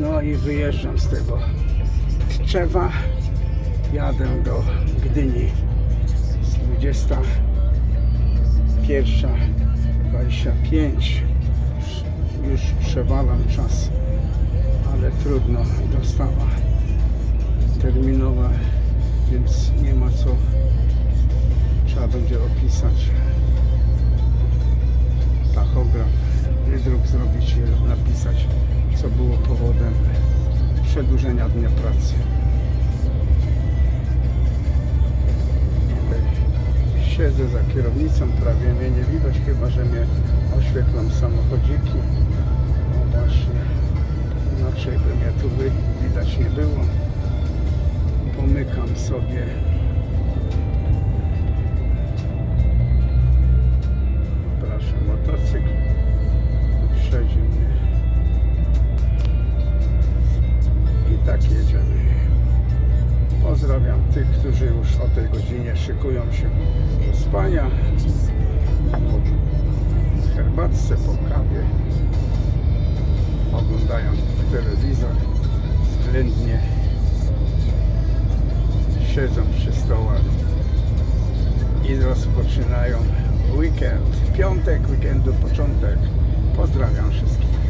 No i wyjeżdżam z tego Tczewa. Jadę do Gdyni. Z 21.25. Już przewalam czas, ale trudno. Dostawa terminowa, więc nie ma co. Trzeba będzie opisać tachograf, wydruk zrobić i napisać, co było powodem przedłużenia dnia pracy. Siedzę za kierownicą, prawie mnie nie widać, chyba że mnie oświetlam samochodziki. No właśnie, inaczej by mnie tu widać nie było. Pomykam sobie tych, którzy już o tej godzinie szykują się do spania. Po herbatce, po kawie. Oglądają telewizor względnie. Siedzą przy stołach i rozpoczynają weekend. Piątek weekendu, początek. Pozdrawiam wszystkich.